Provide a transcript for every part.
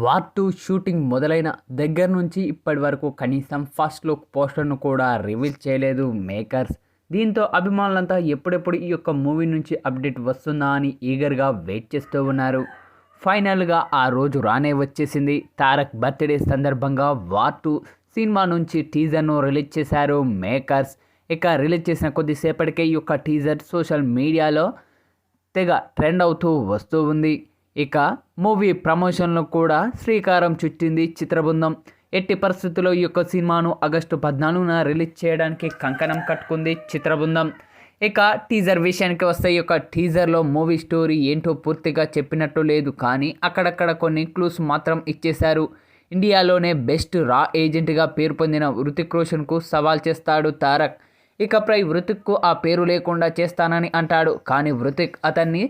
War two shooting మొదలైన దగ్గర నుంచి ఇప్పటి వరకు కనీసం ఫస్ట్ లుక్ పోస్టర్ను కూడా రివీల్ చేయలేదు మేకర్స్. దీంతో అభిమానులంతా ఎప్పుడెప్పుడు ఈ యొక్క మూవీ నుంచి అప్డేట్ వస్తుందా అని ఈగర్గా వెయిట్ చేస్తూ ఉన్నారు. ఫైనల్గా ఆ రోజు రానే వచ్చేసింది. తారక్ బర్త్డే సందర్భంగా వార్ టూ సినిమా నుంచి టీజర్ను రిలీజ్ చేశారు మేకర్స్. ఇక రిలీజ్ చేసిన కొద్దిసేపటికే ఈ యొక్క టీజర్ సోషల్ మీడియాలో తెగ ట్రెండ్ అవుతూ వస్తూ ఉంది. ఇక మూవీ ప్రమోషన్లో కూడా శ్రీకారం చుట్టింది చిత్రబృందం. ఎట్టి పరిస్థితుల్లో ఈ యొక్క సినిమాను ఆగస్టు పద్నాలుగున రిలీజ్ చేయడానికి కంకణం కట్టుకుంది చిత్రబృందం. ఇక టీజర్ విషయానికి వస్తే ఈ యొక్క టీజర్లో మూవీ స్టోరీ ఏంటో పూర్తిగా చెప్పినట్టు లేదు కానీ అక్కడక్కడ కొన్ని క్లూస్ మాత్రం ఇచ్చేశారు. ఇండియాలోనే బెస్ట్ రా ఏజెంట్గా పేరు పొందిన హృతిక్ రోషన్కు సవాల్ చేస్తాడు తారక్. ఇకపై హృతిక్కు ఆ పేరు లేకుండా చేస్తానని అంటాడు. కానీ వృతిక్ అతన్ని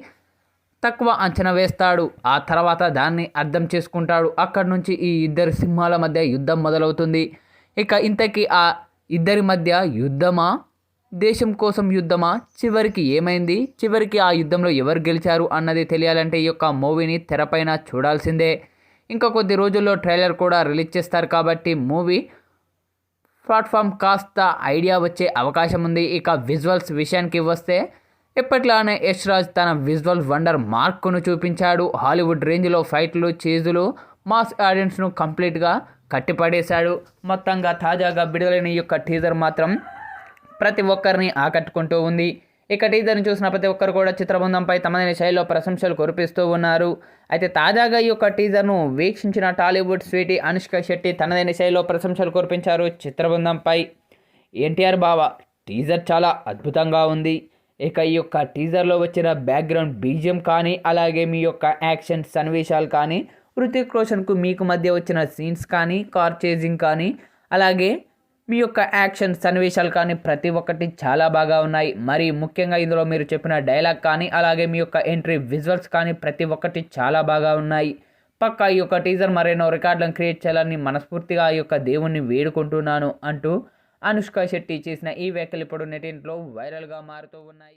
తక్కువ అంచనా వేస్తాడు. ఆ తర్వాత దాన్ని అర్థం చేసుకుంటాడు. అక్కడి నుంచి ఈ ఇద్దరు సింహాల మధ్య యుద్ధం మొదలవుతుంది. ఇక ఇంతకీ ఆ ఇద్దరి మధ్య యుద్ధమా? దేశం కోసం యుద్ధమా? చివరికి ఏమైంది? చివరికి ఆ యుద్ధంలో ఎవరు గెలిచారు అన్నది తెలియాలంటే ఈ యొక్క మూవీని తెరపైన చూడాల్సిందే. ఇంకా కొద్ది రోజుల్లో ట్రైలర్ కూడా రిలీజ్ చేస్తారు కాబట్టి మూవీ ప్లాట్ఫామ్ కాస్త ఐడియా వచ్చే అవకాశం ఉంది. ఇక విజువల్స్ విషయానికి వస్తే ఎప్పట్లానే యష్ రాజ్ తన విజువల్ వండర్ మార్క్ను చూపించాడు. హాలీవుడ్ రేంజ్లో ఫైట్లు చేజులు మాస్ ఆడియన్స్ను కంప్లీట్గా కట్టిపడేశాడు. మొత్తంగా తాజాగా విడుదలైన ఈ యొక్క టీజర్ మాత్రం ప్రతి ఒక్కరిని ఆకట్టుకుంటూ ఉంది. ఇక టీజర్ని చూసిన ప్రతి ఒక్కరు కూడా చిత్రబృందంపై తమదైన శైలిలో ప్రశంసలు కురిపిస్తూ ఉన్నారు. అయితే తాజాగా ఈ యొక్క టీజర్ను వీక్షించిన టాలీవుడ్ స్వీటీ అనుష్క శెట్టి తనదైన శైలిలో ప్రశంసలు కురిపించారు చిత్రబృందంపై. ఎన్టీఆర్ బావ టీజర్ చాలా అద్భుతంగా ఉంది. ఇక ఈ యొక్క టీజర్లో వచ్చిన బ్యాక్గ్రౌండ్ బీజియం కానీ అలాగే మీ యొక్క యాక్షన్ సన్నివేశాలు కానీ హృతిక్ రోషన్కు మీకు మధ్య వచ్చిన సీన్స్ కానీ కార్ చేజింగ్ కానీ అలాగే మీ యొక్క యాక్షన్ సన్నివేశాలు కానీ ప్రతి ఒక్కటి చాలా బాగా ఉన్నాయి. మరి ముఖ్యంగా ఇందులో మీరు చెప్పిన డైలాగ్ కానీ అలాగే మీ యొక్క ఎంట్రీ విజువల్స్ కానీ ప్రతి ఒక్కటి చాలా బాగా ఉన్నాయి. పక్క ఈ యొక్క టీజర్ మరెన్నో రికార్డులను క్రియేట్ చేయాలని మనస్ఫూర్తిగా ఈ యొక్క దేవుణ్ణి వేడుకుంటున్నాను అంటూ అనుష్క శెట్టి చేసిన ఈ వ్యాఖ్యలు ఇప్పుడు నెటింట్లో వైరల్గా మారుతూ ఉన్నాయి.